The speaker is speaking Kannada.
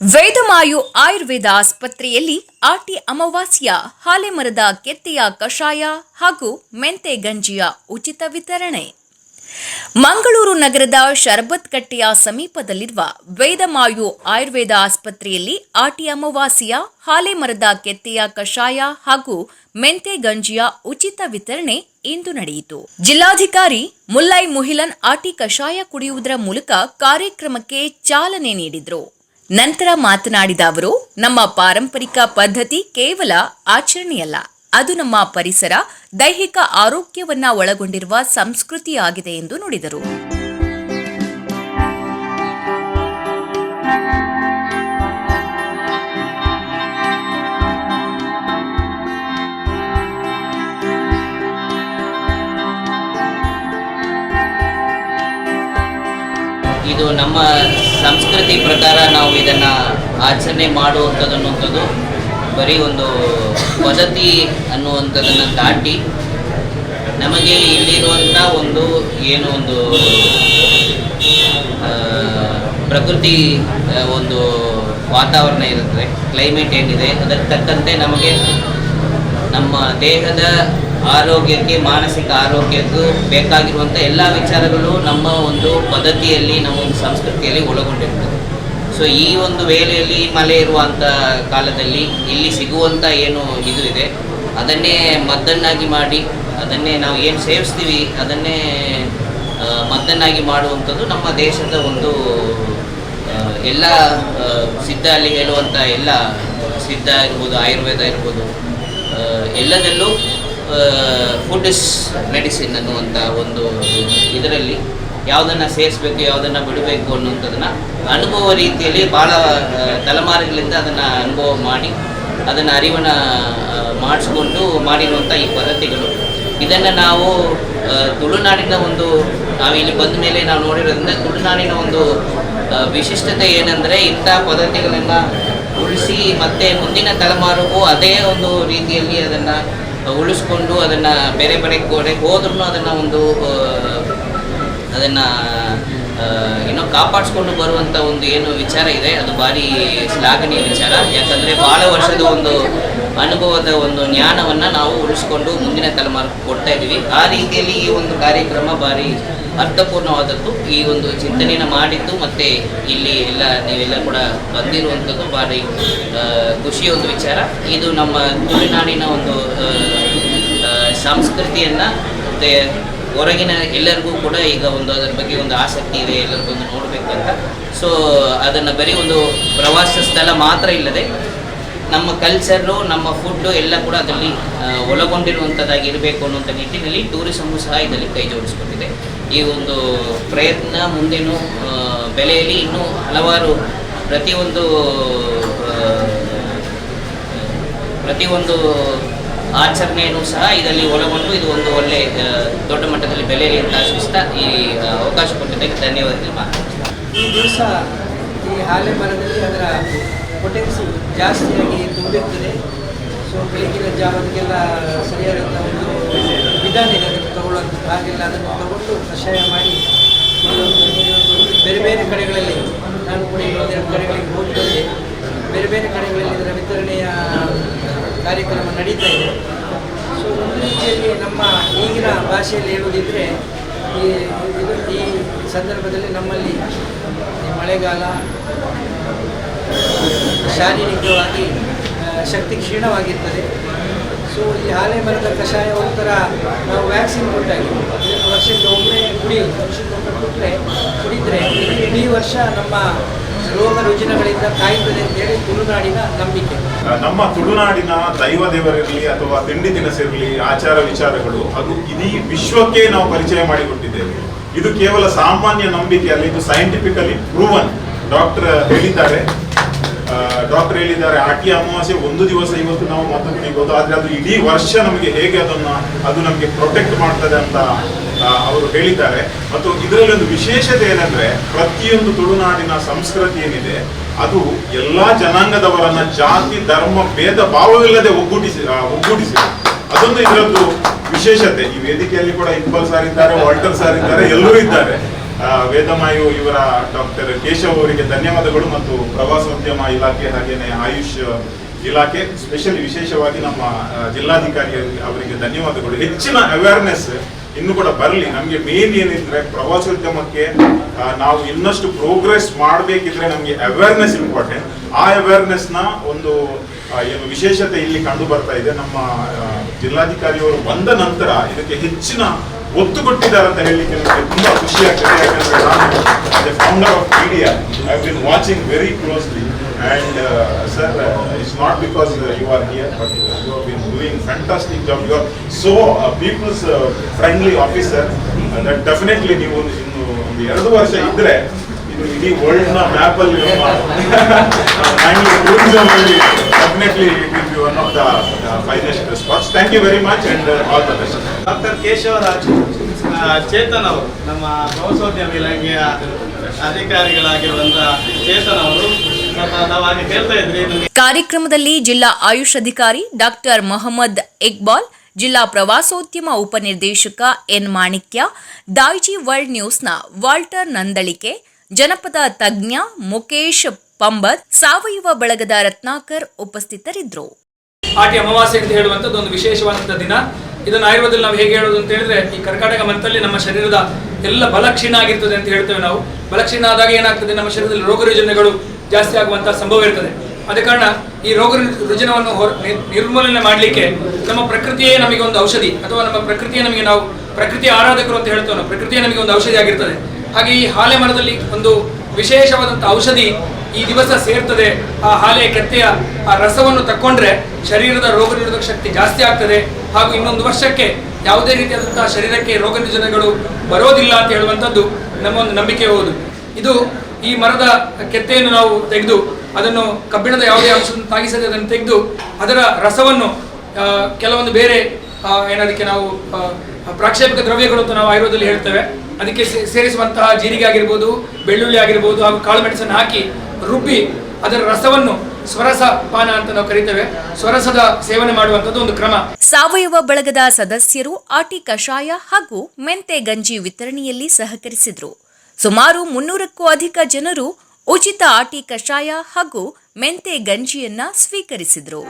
ವೇದಮಾಯು ಆಯುರ್ವೇದ ಆಸ್ಪತ್ರೆಯಲ್ಲಿ ಆಟಿ ಅಮಾವಾಸ್ಯ ಹಾಲೆಮರದ ಕೆತ್ತೆಯ ಕಷಾಯ ಹಾಗೂ ಮೆಂತೆ ಗಂಜಿಯ ಉಚಿತ ವಿತರಣೆ. ಮಂಗಳೂರು ನಗರದ ಶರಬತ್ಕಟ್ಟೆಯ ಸಮೀಪದಲ್ಲಿರುವ ವೇದಮಾಯು ಆಯುರ್ವೇದ ಆಸ್ಪತ್ರೆಯಲ್ಲಿ ಆಟಿ ಅಮಾವಾಸ್ಯ ಹಾಲೆಮರದ ಕೆತ್ತೆಯ ಕಷಾಯ ಹಾಗೂ ಮೆಂತೆ ಗಂಜಿಯ ಉಚಿತ ವಿತರಣೆ ಇಂದು ನಡೆಯಿತು. ಜಿಲ್ಲಾಧಿಕಾರಿ ಮುಲ್ಲೈ ಮುಹಿಲನ್ ಆಟಿ ಕಷಾಯ ಕುಡಿಯುವುದರ ಮೂಲಕ ಕಾರ್ಯಕ್ರಮಕ್ಕೆ ಚಾಲನೆ ನೀಡಿದರು. ನಂತರ ಮಾತನಾಡಿದ ಅವರು, ನಮ್ಮ ಪಾರಂಪರಿಕ ಪದ್ಧತಿ ಕೇವಲ ಆಚರಣೆಯಲ್ಲ, ಅದು ನಮ್ಮ ಪರಿಸರ, ದೈಹಿಕ ಆರೋಗ್ಯವನ್ನ ಒಳಗೊಂಡಿರುವ ಸಂಸ್ಕೃತಿಯಾಗಿದೆ ಎಂದು ನುಡಿದರು. ನಮ್ಮ ಸಂಸ್ಕೃತಿ ಪ್ರಕಾರ ನಾವು ಇದನ್ನು ಆಚರಣೆ ಮಾಡುವಂಥದ್ದು ಅನ್ನುವಂಥದ್ದು ಬರೀ ಒಂದು ಪದ್ಧತಿ ಅನ್ನುವಂಥದ್ದನ್ನು ದಾಟಿ ನಮಗೆ ಇಲ್ಲಿರುವಂಥ ಒಂದು ಏನು ಒಂದು ಪ್ರಕೃತಿ ಒಂದು ವಾತಾವರಣ ಇರುತ್ತದೆ. ಕ್ಲೈಮೇಟ್ ಏನಿದೆ, ಅದಕ್ಕೆ ತಕ್ಕಂತೆ ನಮಗೆ ನಮ್ಮ ದೇಹದ ಆರೋಗ್ಯಕ್ಕೆ, ಮಾನಸಿಕ ಆರೋಗ್ಯಕ್ಕೂ ಬೇಕಾಗಿರುವಂಥ ಎಲ್ಲ ವಿಚಾರಗಳು ನಮ್ಮ ಒಂದು ಪದ್ಧತಿಯಲ್ಲಿ, ನಮ್ಮ ಒಂದು ಸಂಸ್ಕೃತಿಯಲ್ಲಿ ಒಳಗೊಂಡಿರ್ತದೆ. ಸೊ ಈ ಒಂದು ವೇಳೆಯಲ್ಲಿ ಮಳೆ ಇರುವಂಥ ಕಾಲದಲ್ಲಿ ಇಲ್ಲಿ ಸಿಗುವಂಥ ಏನು ಇದು ಇದೆ, ಅದನ್ನೇ ಮದ್ದನ್ನಾಗಿ ಮಾಡಿ, ಅದನ್ನೇ ನಾವು ಏನು ಸೇವಿಸ್ತೀವಿ, ಅದನ್ನೇ ಮದ್ದನ್ನಾಗಿ ಮಾಡುವಂಥದ್ದು ನಮ್ಮ ದೇಶದ ಒಂದು ಎಲ್ಲ ಸಿದ್ಧ ಅಲ್ಲಿ ಹೇಳುವಂಥ ಎಲ್ಲ ಸಿದ್ಧ ಇರ್ಬೋದು, ಆಯುರ್ವೇದ ಇರ್ಬೋದು ಎಲ್ಲದಲ್ಲೂ ಫುಡ್ ಇಸ್ ಮೆಡಿಸಿನ್ ಅನ್ನುವಂಥ ಒಂದು ಇದರಲ್ಲಿ ಯಾವುದನ್ನು ಸೇರಿಸ್ಬೇಕು, ಯಾವುದನ್ನು ಬಿಡಬೇಕು ಅನ್ನುವಂಥದ್ದನ್ನು ಅನುಭವ ರೀತಿಯಲ್ಲಿ ಭಾಳ ತಲೆಮಾರುಗಳಿಂದ ಅದನ್ನು ಅನುಭವ ಮಾಡಿ, ಅದನ್ನು ಅರಿವನ್ನು ಮಾಡಿಸ್ಕೊಂಡು ಮಾಡಿರುವಂಥ ಈ ಪದ್ಧತಿಗಳು. ಇದನ್ನು ನಾವು ತುಳುನಾಡಿನ ಒಂದು ನಾವು ಇಲ್ಲಿ ಬಂದ ಮೇಲೆ ನಾವು ನೋಡಿರೋದ್ರಿಂದ ತುಳುನಾಡಿನ ಒಂದು ವಿಶಿಷ್ಟತೆ ಏನಂದರೆ ಇಂಥ ಪದ್ಧತಿಗಳನ್ನು ಉಳಿಸಿ ಮತ್ತೆ ಮುಂದಿನ ತಲೆಮಾರಿಗೂ ಅದೇ ಒಂದು ರೀತಿಯಲ್ಲಿ ಅದನ್ನು ಉಳಿಸ್ಕೊಂಡು ಅದನ್ನು ಬೇರೆ ಬೇರೆ ಕಡೆ ಹೋದ್ರೂ ಅದನ್ನು ಒಂದು ಅದನ್ನು ಏನೋ ಕಾಪಾಡಿಸ್ಕೊಂಡು ಬರುವಂಥ ಒಂದು ಏನು ವಿಚಾರ ಇದೆ, ಅದು ಭಾರಿ ಶ್ಲಾಘನೀಯ ವಿಚಾರ. ಯಾಕಂದರೆ ಭಾಳ ವರ್ಷದ ಒಂದು ಅನುಭವದ ಒಂದು ಜ್ಞಾನವನ್ನು ನಾವು ಉಳಿಸ್ಕೊಂಡು ಮುಂದಿನ ತಲೆಮಾರು ಕೊಡ್ತಾ ಇದ್ದೀವಿ ಆ ರೀತಿಯಲ್ಲಿ ಈ ಒಂದು ಕಾರ್ಯಕ್ರಮ ಭಾರಿ ಅರ್ಥಪೂರ್ಣವಾದದ್ದು. ಈ ಒಂದು ಚಿಂತನೆಯನ್ನು ಮಾಡಿದ್ದು ಮತ್ತು ಇಲ್ಲಿ ಎಲ್ಲ ನೀವೆಲ್ಲ ಕೂಡ ಬಂದಿರುವಂಥದ್ದು ಭಾರಿ ಖುಷಿಯ ಒಂದು ವಿಚಾರ. ಇದು ನಮ್ಮ ತುಳುನಾಡಿನ ಒಂದು ಸಂಸ್ಕೃತಿಯನ್ನು ಮತ್ತು ಹೊರಗಿನ ಎಲ್ಲರಿಗೂ ಕೂಡ ಈಗ ಒಂದು ಅದರ ಬಗ್ಗೆ ಒಂದು ಆಸಕ್ತಿ ಇದೆ, ಎಲ್ಲರಿಗೂ ಒಂದು ನೋಡಬೇಕು ನೋಡಬೇಕಂತ. ಸೊ ಅದನ್ನು ಬರೀ ಒಂದು ಪ್ರವಾಸ ಸ್ಥಳ ಮಾತ್ರ ಇಲ್ಲದೆ ನಮ್ಮ ಕಲ್ಚರು ನಮ್ಮ ಫುಡ್ಡು ಎಲ್ಲ ಕೂಡ ಅದರಲ್ಲಿ ಒಳಗೊಂಡಿರುವಂಥದ್ದಾಗಿರಬೇಕು ಅನ್ನುವಂಥ ನಿಟ್ಟಿನಲ್ಲಿ ಟೂರಿಸಮು ಸಹ ಇದರಲ್ಲಿ ಕೈ ಜೋಡಿಸ್ಕೊಂಡಿದೆ ಈ ಒಂದು ಪ್ರಯತ್ನ ಮುಂದೇನು ಬೆಲೆಯಲ್ಲಿ ಇನ್ನೂ ಹಲವಾರು ಪ್ರತಿಯೊಂದು ಪ್ರತಿಯೊಂದು ಆಚರಣೆಯನ್ನು ಸಹ ಇದರಲ್ಲಿ ಒಳಗೊಂಡು ಇದು ಒಂದು ಒಳ್ಳೆ ದೊಡ್ಡ ಮಟ್ಟದಲ್ಲಿ ಬೆಲೆಯಲ್ಲಿ ಅಂತ ಆಶಿಸ್ತಾ ಈ ಅವಕಾಶ ಕೊಟ್ಟಿದ್ದಕ್ಕೆ ಧನ್ಯವಾದಗಳು. ಈ ದಿವಸ ಈ ಹಾಲೆ ಮರದಲ್ಲಿ ಅದರ ಪೊಟೆನ್ಸಿ ಜಾಸ್ತಿಯಾಗಿ ತುಂಬಿರ್ತದೆ. ಸೊ ಬೆಳಗಿನ ಜಾವದಕ್ಕೆಲ್ಲ ಸರಿಯಾದಂಥ ಒಂದು ವಿಧಾನ ಇದೆ, ಅದನ್ನು ತಗೊಳ್ಳೋದು. ಹಾಗೆಲ್ಲ ಅದನ್ನು ತಗೊಂಡು ಕಷಾಯ ಮಾಡಿ ಬೇರೆ ಬೇರೆ ಕಡೆಗಳಲ್ಲಿ ನಾನು ಕೂಡ ಇರೋದು ಎರಡು ಕಡೆಗಳಿಗೆ ಹೋಗಿ ಬಂದೆ ಬೇರೆ ಬೇರೆ ಕಡೆಗಳಲ್ಲಿ ಇದರ ವಿತರಣೆಯ ಕಾರ್ಯಕ್ರಮ ನಡೀತಾ ಇದೆ. ಸೊ ಒಂದು ರೀತಿಯಲ್ಲಿ ನಮ್ಮ ಈಗಿನ ಭಾಷೆಯಲ್ಲಿ ಹೇಳುವುದಿದ್ರೆ, ಈ, ಇದು ಈ ಸಂದರ್ಭದಲ್ಲಿ ನಮ್ಮಲ್ಲಿ ಮಳೆಗಾಲ ಶಾರೀರಿಕವಾಗಿ ಶಕ್ತಿ ಕ್ಷೀಣವಾಗಿರ್ತದೆ. ಸೊ ಈ ಹಾಲೆ ಮರದ ಕಷಾಯ ಒಂಥರ ನಾವು ವ್ಯಾಕ್ಸಿನ್ ಕೊಟ್ಟಾಗಿ ವರ್ಷಕ್ಕೆ ಒಮ್ಮೆ ಕುಡಿಯೋದು ವರ್ಷಕ್ಕೊಮ್ಮೆ ಕೊಟ್ಟರೆ ಕುಡಿದರೆ ಇಡೀ ವರ್ಷ ನಮ್ಮ ರೋಗ ರುಜಿನಗಳಿಂದ ಕಾಯ್ತದೆ ಅಂತೇಳಿ ತುಳುನಾಡಿನ ನಂಬಿಕೆ. ನಮ್ಮ ತುಳುನಾಡಿನ ದೈವ ದೇವರಿರಲಿ ಅಥವಾ ತಿಂಡಿ ತಿನಿಸಿರಲಿ ಆಚಾರ ವಿಚಾರಗಳು, ಅದು ಇಡೀ ವಿಶ್ವಕ್ಕೆ ನಾವು ಪರಿಚಯ ಮಾಡಿಕೊಟ್ಟಿದ್ದೇವೆ. ಇದು ಕೇವಲ ಸಾಮಾನ್ಯ ನಂಬಿಕೆ ಅಲ್ಲ, ಇದು ಸೈಂಟಿಫಿಕಲಿ ಪ್ರೂವನ್ ಡಾಕ್ಟರ್ ಹೇಳಿದ್ದಾರೆ. ಡಾಕ್ಟರ್ ಹೇಳಿದ್ದಾರೆ ಆಟಿ ಅಮಾವಾಸ್ಯೆ ಒಂದು ದಿವಸ ಇವತ್ತು ನಾವು ಮದ್ದು ಕುಡಿಬಹುದು ಆದ್ರೆ ಅದು ಇಡೀ ವರ್ಷ ನಮಗೆ ಹೇಗೆ ಅದನ್ನ, ಅದು ನಮಗೆ ಪ್ರೊಟೆಕ್ಟ್ ಮಾಡ್ತದೆ ಅಂತ ಅವರು ಹೇಳಿದ್ದಾರೆ. ಮತ್ತು ಇದರಲ್ಲಿ ಒಂದು ವಿಶೇಷತೆ ಏನಂದ್ರೆ, ಪ್ರತಿಯೊಂದು ತುಳುನಾಡಿನ ಸಂಸ್ಕೃತಿ ಏನಿದೆ, ಅದು ಎಲ್ಲಾ ಜನಾಂಗದವರನ್ನ ಜಾತಿ, ಧರ್ಮ, ಭೇದ, ಭಾವವಿಲ್ಲದೆ ಒಗ್ಗೂಡಿಸಿ ಒಗ್ಗೂಡಿಸಿ ಅದೊಂದು ಇದರದ್ದು ವಿಶೇಷತೆ. ಈ ವೇದಿಕೆಯಲ್ಲಿ ಕೂಡ ಇಕ್ಬಲ್ ಸರ್ ಇದ್ದಾರೆ, ವಾಲ್ಟರ್ ಸರ್ ಇದ್ದಾರೆ, ಎಲ್ಲರೂ ಇದ್ದಾರೆ. ವೇದಮಾಯು ಇವರ ಡಾಕ್ಟರ್ ಕೇಶವ್ ಅವರಿಗೆ ಧನ್ಯವಾದಗಳು ಮತ್ತು ಪ್ರವಾಸೋದ್ಯಮ ಇಲಾಖೆ ಹಾಗೇನೆ ಆಯುಷ್ ಇಲಾಖೆ ಸ್ಪೆಷಲಿ ವಿಶೇಷವಾಗಿ ನಮ್ಮ ಜಿಲ್ಲಾಧಿಕಾರಿ ಅವರಿಗೆ ಧನ್ಯವಾದಗಳು. ಹೆಚ್ಚಿನ ಅವೇರ್ನೆಸ್ ಇನ್ನು ಕೂಡ ಬರಲಿ. ನಮಗೆ ಮೇನ್ ಏನಿದ್ರೆ ಪ್ರವಾಸೋದ್ಯಮಕ್ಕೆ ನಾವು ಇನ್ನಷ್ಟು ಪ್ರೋಗ್ರೆಸ್ ಮಾಡಬೇಕಿದ್ರೆ ನಮಗೆ ಅವೇರ್ನೆಸ್ ಇಂಪಾರ್ಟೆಂಟ್ ಆ ಅವೇರ್ನೆಸ್ನ ಒಂದು ಏನು ವಿಶೇಷತೆ ಇಲ್ಲಿ ಕಂಡು ಬರ್ತಾ ಇದೆ. ನಮ್ಮ ಜಿಲ್ಲಾಧಿಕಾರಿಯವರು ಬಂದ ನಂತರ ಇದಕ್ಕೆ ಹೆಚ್ಚಿನ ಒತ್ತು ಕೊಟ್ಟಿದ್ದಾರೆ ಅಂತ ಹೇಳಲಿಕ್ಕೆ ನನಗೆ ತುಂಬಾ ಖುಷಿ ಆಗ್ತದೆ, ಯಾಕಂದ್ರೆ ನಾನು founder of media I been watching very closely and sir it's not because you are here but you have been doing fantastic job you are so peoples friendly officer that definitely ನೀವು ಒಂದು ಇನ್ನು ಒಂದು ಎರಡು ವರ್ಷ ಇದ್ರೆ ಇದು ಇಡೀ ವರ್ಲ್ಡ್ನ ಮ್ಯಾಪ್ ಅಲ್ಲಿ definitely it will be one of the finest response thank you very much and all the best doctor Keshavaraj Chetan ಅವರು ನಮ್ಮ ಪ್ರವಾಸೋದ್ಯಮ ಇಲಾಖೆಯ ಅಧಿಕಾರಿಗಳಾಗಿರುವಂತಹ ಚೇತನ್ ಅವರು ಕಾರ್ಯಕ್ರಮದಲ್ಲಿ ಜಿಲ್ಲಾ ಆಯುಷ್ ಅಧಿಕಾರಿ ಡಾಕ್ಟರ್ ಮೊಹಮ್ಮದ್ ಇಕ್ಬಾಲ್ ಜಿಲ್ಲಾ ಪ್ರವಾಸೋದ್ಯಮ ಉಪನಿರ್ದೇಶಕ ಎನ್ ಮಾಣಿಕ್ಯ ದಾಯ್ಜಿ ವರ್ಲ್ಡ್ ನ್ಯೂಸ್ನ ವಾಲ್ಟರ್ ನಂದಳಿಕೆ ಜನಪದ ತಜ್ಞ ಮುಕೇಶ್ ಪಂಬತ್ ಸಾವಯವ ಬಳಗದ ರತ್ನಾಕರ್ ಉಪಸ್ಥಿತರಿದ್ದರು. ಆಟಿ ಅಮಾವಾಸ್ಯೆ ಅಂತ ಹೇಳುವಂಥದ್ದು ಒಂದು ವಿಶೇಷವಾದಂಥ ದಿನ. ಇದನ್ನು ಆಯುರ್ವೇದದಲ್ಲಿ ನಾವು ಹೇಗೆ ಹೇಳೋದು ಅಂತ ಹೇಳಿದ್ರೆ, ಈ ಕರ್ಕಾಟಕ ಮಂತಲ್ಲಿ ನಮ್ಮ ಶರೀರದ ಎಲ್ಲ ಬಲ ಕ್ಷೀಣ ಆಗಿರ್ತದೆ ಅಂತ ಹೇಳ್ತೇವೆ ನಾವು. ಬಲ ಕ್ಷೀಣ ಆದಾಗ ಏನಾಗ್ತದೆ? ನಮ್ಮ ಶರೀರದಲ್ಲಿ ರೋಗ ರುಜಿನಗಳು ಜಾಸ್ತಿ ಆಗುವಂತಹ ಸಂಭವ ಇರ್ತದೆ. ಅದ ಕಾರಣ ಈ ರೋಗ ರುಜನವನ್ನು ರುಜಿನವನ್ನು ಹೊರ ನಿರ್ಮೂಲನೆ ಮಾಡಲಿಕ್ಕೆ ನಮ್ಮ ಪ್ರಕೃತಿಯೇ ನಮಗೆ ಒಂದು ಔಷಧಿ, ಅಥವಾ ನಮ್ಮ ಪ್ರಕೃತಿಯೇ ನಮಗೆ ನಾವು ಪ್ರಕೃತಿಯ ಆರಾಧಕರು ಅಂತ ಹೇಳ್ತೇವೆ ನಾವು. ಪ್ರಕೃತಿಯೇ ನಮಗೆ ಒಂದು ಔಷಧಿ ಆಗಿರ್ತದೆ. ಹಾಗೆ ಈ ಹಾಲೆ ಮರದಲ್ಲಿ ಒಂದು ವಿಶೇಷವಾದಂಥ ಔಷಧಿ ಈ ದಿವಸ ಸೇರ್ತದೆ ಆ ಹಾಲೆ ಕೆತ್ತೆಯ ಆ ರಸವನ್ನು ತಕ್ಕೊಂಡ್ರೆ ಶರೀರದ ರೋಗ ನಿರೋಧಕ ಶಕ್ತಿ ಜಾಸ್ತಿ ಆಗ್ತದೆ. ಹಾಗೂ ಇನ್ನೊಂದು ವರ್ಷಕ್ಕೆ ಯಾವುದೇ ರೀತಿಯಾದಂತಹ ಶರೀರಕ್ಕೆ ರೋಗ ನಿರೋಧನಗಳು ಬರೋದಿಲ್ಲ ಅಂತ ಹೇಳುವಂಥದ್ದು ನಮ್ಮ ಒಂದು ನಂಬಿಕೆ ಹೌದು. ಇದು ಈ ಮರದ ಕೆತ್ತೆಯನ್ನು ನಾವು ತೆಗೆದು ಅದನ್ನು ಕಬ್ಬಿಣದ ಯಾವುದೇ ಅಂಶವನ್ನು ತಾಗಿಸದೆ ಅದನ್ನು ತೆಗೆದು ಅದರ ರಸವನ್ನು ಕೆಲವೊಂದು ಬೇರೆ ಏನದಕ್ಕೆ ನಾವು ಪ್ರಾಕ್ಷೇಪಿಕ ದ್ರವ್ಯಗಳು ಅಂತ ನಾವು ಆಯುರ್ವೇದದಲ್ಲಿ ಹೇಳ್ತೇವೆ. ಅದಕ್ಕೆ ಸೇರಿಸುವಂತಹ ಜೀರಿಗೆ ಆಗಿರ್ಬೋದು, ಬೆಳ್ಳುಳ್ಳಿ ಆಗಿರ್ಬೋದು ಹಾಗೂ ಕಾಳು ಮೆಣಸನ್ನು ಹಾಕಿ ರುಬ್ಬಿ ಅದರ ರಸವನ್ನು ಸ್ವರಸ ಪಾನ ಅಂತ ನಾವು ಕರಿತೇವೆ. ಸ್ವರಸದ ಸೇವನೆ ಮಾಡುವಂತದ್ದು ಒಂದು ಕ್ರಮ. ಸಾವಯವ ಬಳಗದ ಸದಸ್ಯರು ಆಟಿ ಕಷಾಯ ಹಾಗೂ ಮೆಂತೆ ಗಂಜಿ ವಿತರಣೆಯಲ್ಲಿ ಸಹಕರಿಸಿದ್ರು. ಸುಮಾರು ಮುನ್ನೂರಕ್ಕೂ ಅಧಿಕ ಜನರು ಉಚಿತ ಆಟಿ ಕಷಾಯ ಹಾಗೂ ಮೆಂತೆ ಗಂಜಿಯನ್ನ ಸ್ವೀಕರಿಸಿದ್ರು.